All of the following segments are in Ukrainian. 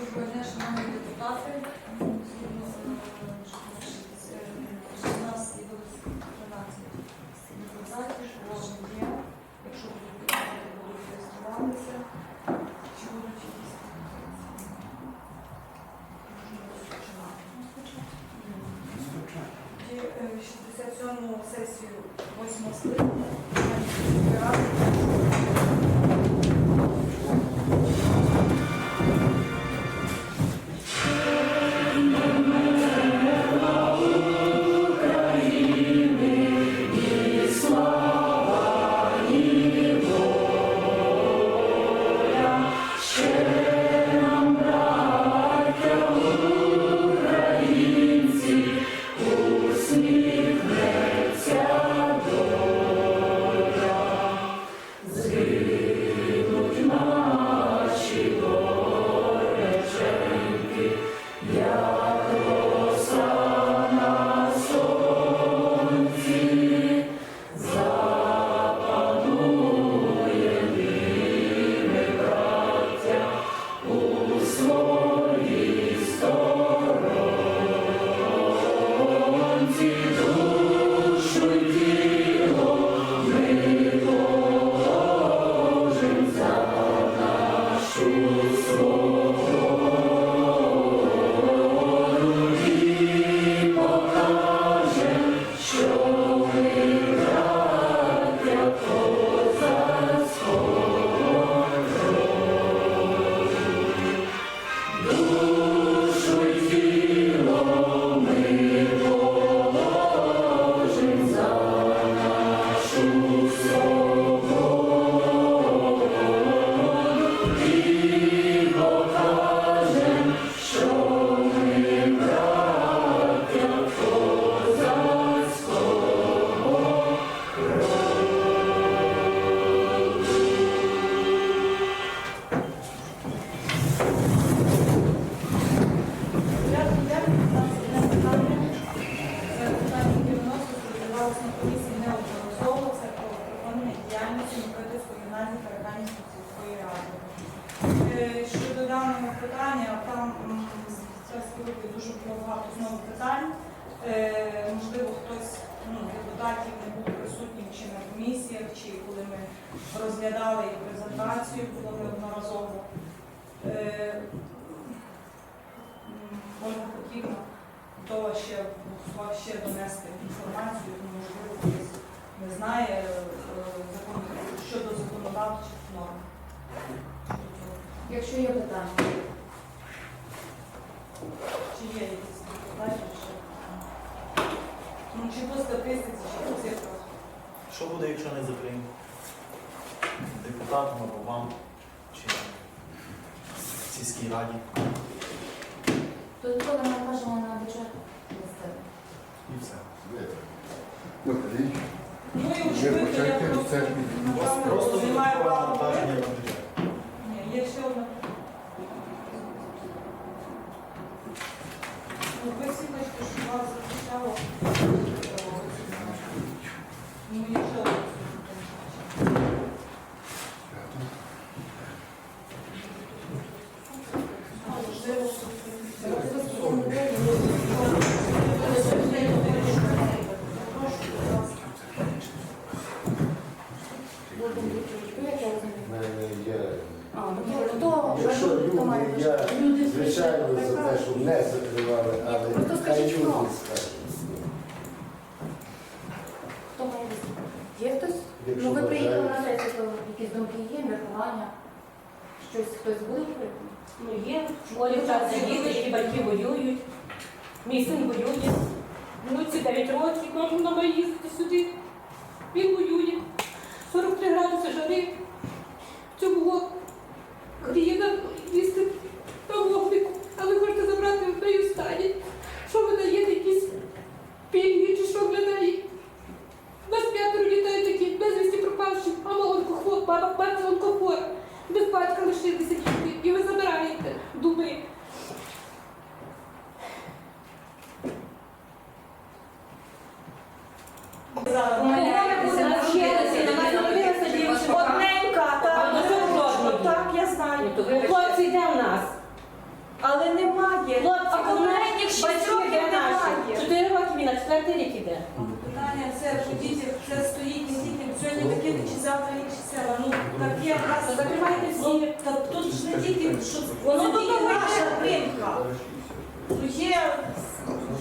Доброго дня, шановні депутати. зустрічі, коли ми розглядали презентацію, коли ми одноразово кому потрібно, до ще ще донести інформацію, можливо, хтось не знає е, щодо законодавчих норм. Якщо є питання. Чи є якісь питання? Чи ну, по статистиці, чи по цифрах? Що буде, якщо не закриємо? депутатом або вам чи в сільській раді. Додатково ми кажемо на бюджет місцевий. І все. Ну, ну і учбити, я просто... Просто немає права. Ні, є ще одна Ну, є, в школі вчаться діти, які батьки воюють. Мій син воює. Внуці 9 років, кажу, мама їздити сюди. Він воює.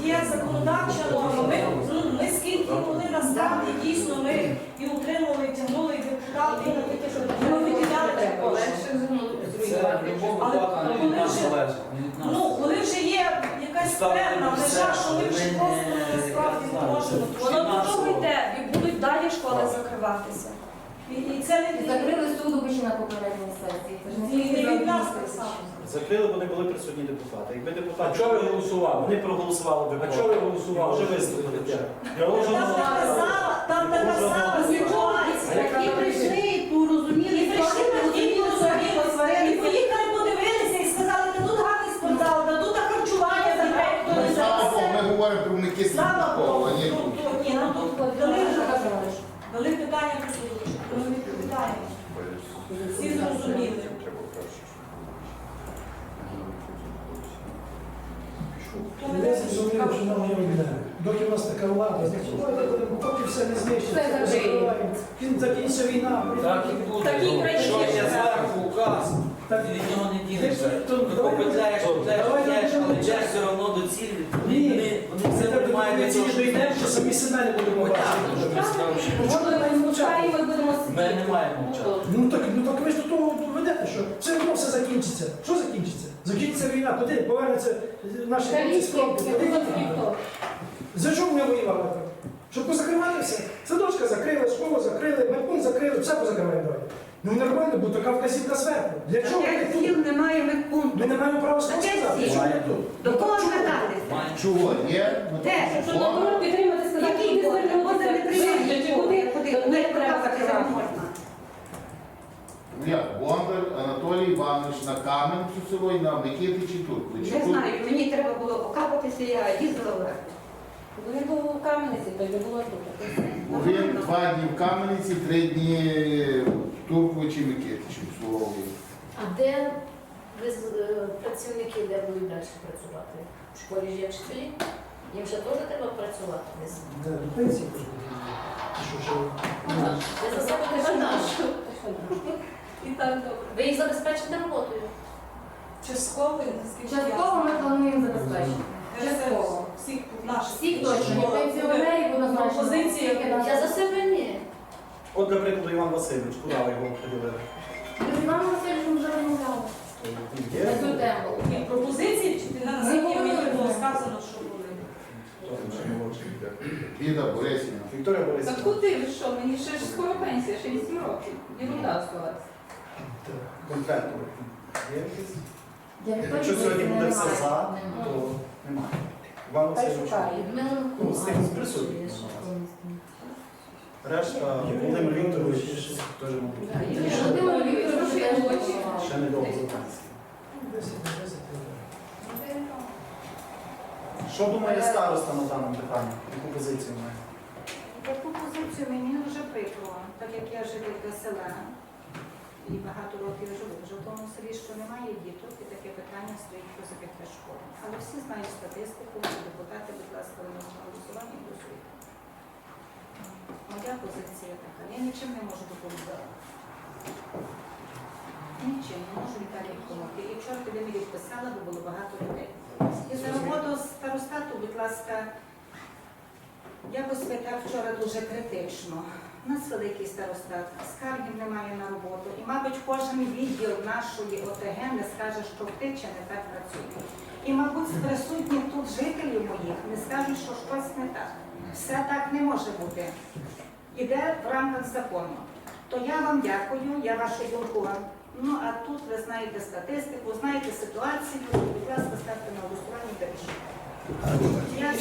Є законодавча норма. Ми, ну, ми скільки могли насправді дійсно ми і утримували, і тягнули, і депутати, і таке, що ми виділяли ці кошти. Але коли вже-. Ну, коли вже є якась певна межа, що ми вже просто насправді не не можемо. Воно до того йде, і будуть далі школи закриватися. І, і це не від- Закрили суд обичі на попередній сесії. Це ж не І тільки не від нас так само. Закрили, бо не були присутні депутати. Якби депутати А чого ви голосували? вони проголосували би. А чого ви голосували? Вже виступили. Я Там вже така сама, там така сама ситуація. Які прийшли, і ту розуміли, І прийшли батьки, і розуміли, сварили, і поїхали, подивилися і сказали, та тут гарний спортзал, та тут харчування за хто не Слава Богу, ми говоримо про Микиті Слава Богу, ну, тут. ні, ну тут дали, що казали, дали питання суду, ну відповідаємо. Всі зрозуміли. Я зрозумів, що нам не обіде. Доки в нас така влада, значить, поки все не знищиться, закриваємо. Він закінчиться війна. Так і буде. Такій країні Що є живемо. зверху указ, Так, від нього не дінешся. Попетляєш, давайте але йдеш все одно до цілі. Ні. вони, вони Це все так приймають ми до ці того, дійдемо, що що самі себе не будемо Ми так, бачити. дуже що Може, ми будемо Ми не маємо мовчати. Ну так, ну так ви ж до того ведете, що все одно все закінчиться. Що закінчиться? Закінчиться війна, куди повернеться наші хлопці з фронту? Куди? За що ми воювали? Щоб позакривати все. Садочка закрили, школу закрили, медпункт закрили, все позакриваємо давай. Ну нормально, бо така вказівка зверху. Для чого ми Таке тут? сіл немає медпункту. Ми не маємо права слова Таке сказати. ми тут? До кого звертатися? Чого? Є? Ну, Де? Що що? підтримати, сказати, Який буде? Буде не Куди? Не можна? Ну, Бондар Анатолій Іванович на Кам'янцю село і на Микитичі тут. Не знаю, мені треба було окапатися, я їздила вверх. Він був у Кам'янці, то не було тут. Він два дні в Кам'янці, три дні в Турковичі Микитичі в Слові. А де ви з- е, працівники, де будуть далі працювати? В школі ж є вчителі? Їм ще теж треба працювати десь. До пенсії теж буде. Ви за себе не нашу. І так добре. Ви їх забезпечите роботою. Частково, наскільки Частково ми плануємо забезпечити. Частково. Всіх наших. Всіх точно, і пенсіонерів однозначно. Тільки Я за себе ні. От, для прикладу, Іван Васильович, куди ви його поділили? З Іваном Васильовичем вже розмовляли Є? на цю тему. Ні, пропозиції, чи ти на Ми скільки говорили мені було це. сказано, що були? Іда Борисівна. Вікторія Так куди ви що? Мені ще ж скоро пенсія, ще 8 років. Ерунда осталась. Конкретно. Є якісь? Я Якщо сьогодні буде все за, то немає. Іван Васильович. Людмила Ну, з тим присутнім. Решта Володимир Вікторович теж мабуть. Ще не довго. Що думає староста на даному питанні? Яку позицію має? Таку позицію мені дуже прикро, так як я жителька села і багато років живу в тому селі, що немає діток, і таке питання стоїть про закриття школи. Але всі знають статистику, депутати, будь ласка, ви на голосування голосуйте. Моя позиція така. Я нічим не можу доповідати. Нічим не можу Віталій допомогти. І вчора коли мені писала, бо було багато людей. І за роботу старостату, будь ласка, Ви так вчора дуже критично. У нас великий старостат, скаргів немає на роботу. І, мабуть, кожен відділ нашої ОТГ не скаже, що ти не так працює. І, мабуть, з присутніх тут жителів моїх не скажуть, що щось не так. Все так не може бути. Іде в рамках закону. То я вам дякую, я вашу думку. Ну а тут ви знаєте статистику, знаєте ситуацію. Будь ласка, ставте на голосування і рішення.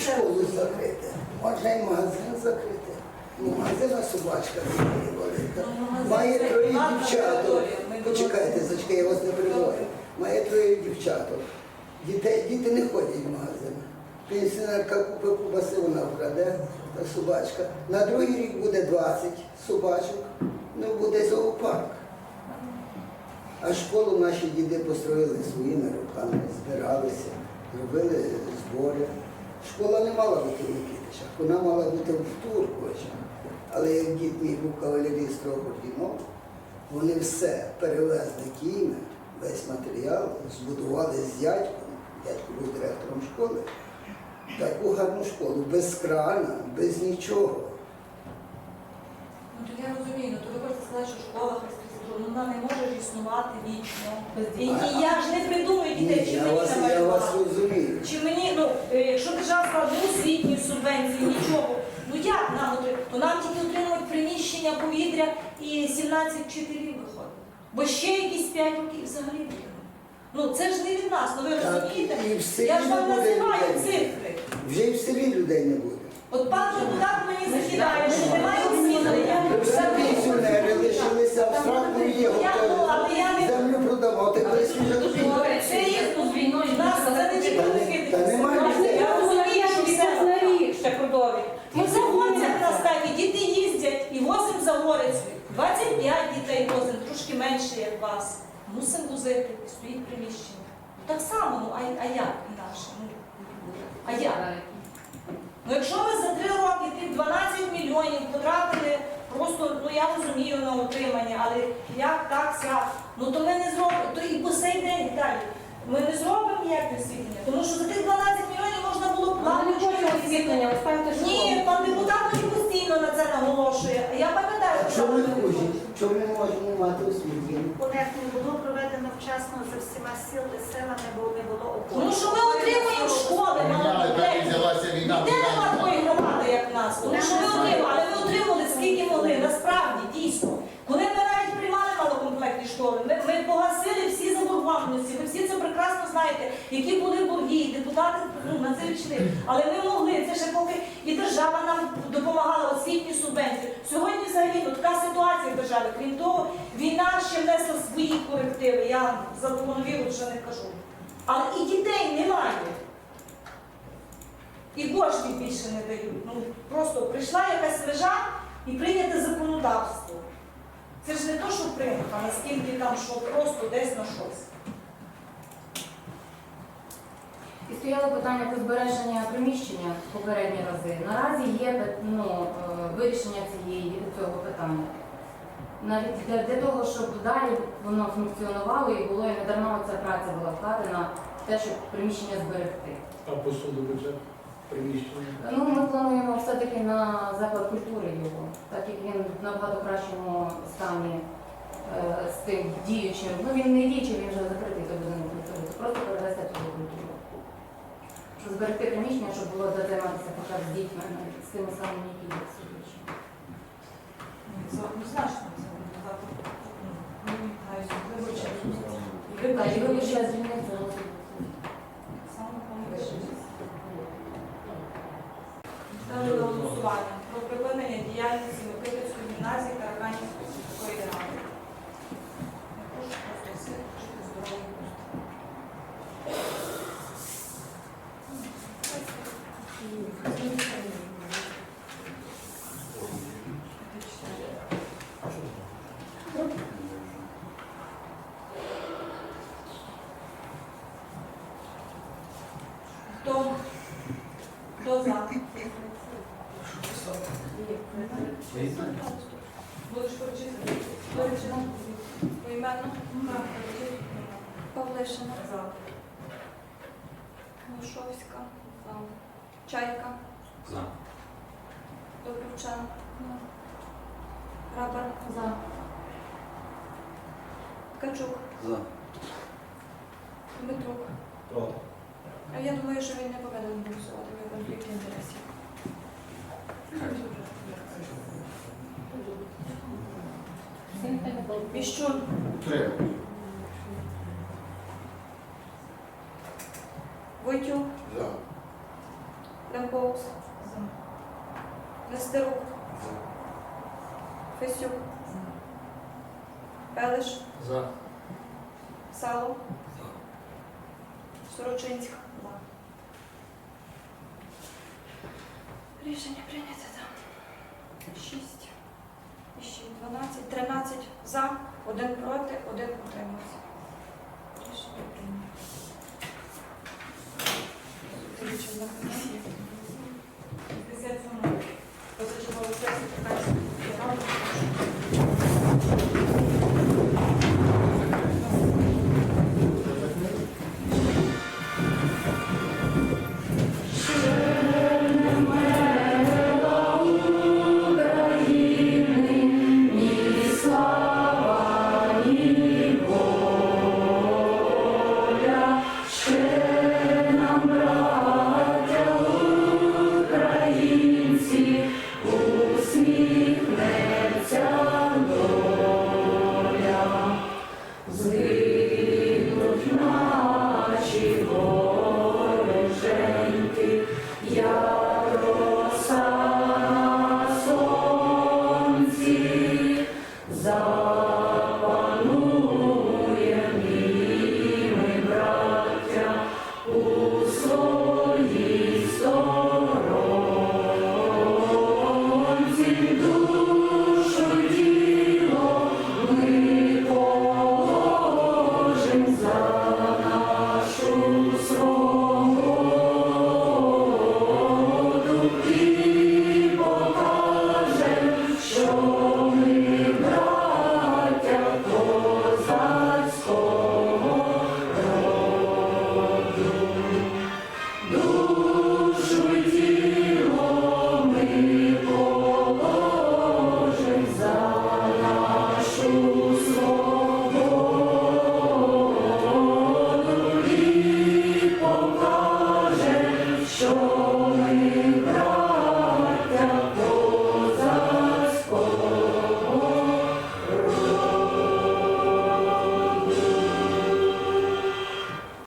Школу закрити, можна і магазин закрити. Ну, магазина собачка не велика. Має троє дівчаток. Почекайте, зачекайте, я вас не перебуваю. Має троє дівчаток. Дітей, діти не ходять в магазин. Пенсіонерка купить кубаси, вона вкраде, та собачка. На другий рік буде 20 собачок, ну буде зоопарк. А школу наші діди построїли своїми руками, збиралися, робили збори. Школа не мала бути в Микитичах, вона мала бути в Турковичах. Але як дід мій був кавалеріст ордінов, вони все перевезли кінь, весь матеріал, збудували з дядьком, дядько був директором школи, таку гарну школу, без крана, без нічого. Ну то я розумію, ну то ви хочете сказати, що школа християнська, ну вона не може існувати вічно. І, і я ж не придумаю дітей, чи я мені вас, я вас розумію. Чи мені, ну, е, якщо держава сказала, ну освітні субвенції, нічого, ну як нам отримати? То нам тільки отримують приміщення, повітря і 17 вчителів виходить. Бо ще якісь 5 років взагалі буде. Ну це ж не від нас, ну ви розумієте? Я ж вам називаю цифри. Вже і в селі людей не буде. От пан депутат мені закидає, що немає. Всі пенсіонери лишилися абстрактно є Я, але я не Землю продамо, ти колись вже купив. Це є ну, війною. Нас це не тільки Та немає. Я розумію, що все на рік ще продовжують. Ми заводять нас так, і діти їздять, і возимо за горець. 25 дітей возимо, трошки менше, як вас. Мусимо возити, і стоїть приміщення. Так само, ну, а, а як інакше? Ну, а як? Ну, якщо ми за три роки тих 12 мільйонів потратили, просто, ну я розумію на утримання, але як так, сяк, ну то ми не зробимо, то і по сей день далі. Ми не зробимо ніяке освітлення, тому що за тих 12 мільйонів можна було платити. освітлення, ви. Ні, пан депутат мені постійно на це наголошує. А я пам'ятаю, А що чому ми не можемо мати освітлення? Понек не було проведено вчасно за всіма сіл, селами, бо не було опору. Ну що ми отримуємо школи, малодітей. Ніде нема такої громади, як в нас. Тому що ми отримали, але ми отримали скільки могли, насправді, дійсно. Коли ми навіть приймали малокомплектні школи, всі це прекрасно знаєте, які були борги, і депутати ну, на це йшли. Але ми могли, це ще поки і держава нам допомагала освітні субвенції. Сьогодні взагалі така ситуація в державі. Крім того, війна ще внесла свої корективи. Я за коронавірус вже не кажу. Але і дітей немає. І коштів більше не дають. Ну просто прийшла якась межа і прийняте законодавство. Це ж не то, що прийнято, а наскільки там що просто десь на щось. І стояло питання про збереження приміщення попередні рази. Наразі є ну, е, вирішення цієї цього питання. Навіть для, для того, щоб далі воно функціонувало і було і не дарма ця праця була вкладена в те, щоб приміщення зберегти. А посуду бюджет приміщення. Ну, ми плануємо все-таки на заклад культури його, так як він в набагато кращому стані е, з тим діючим. Ну він не діючий, він вже закритий до будинок культури. Це просто зберегти приміщення, щоб було де займатися хоча б з дітьми, з тими самими, які є сьогодні. Ну, Це однозначно це завтра. Вибачте. І виборча. Хто за? Будеш перечислити? Перечислити. Поіменно? Павлишина, За. Глушовська, Чайка, За. Добрівчан, Рабар, За. Ткачук, За. Дмитрук. Проти. А я думаю, що він не повинен голосувати, в конфлікті конфлікт інтересів. Міщун. Утримуюсь. 6, 12, 13 за, 1 проти, один утримався. Рішення прийнято.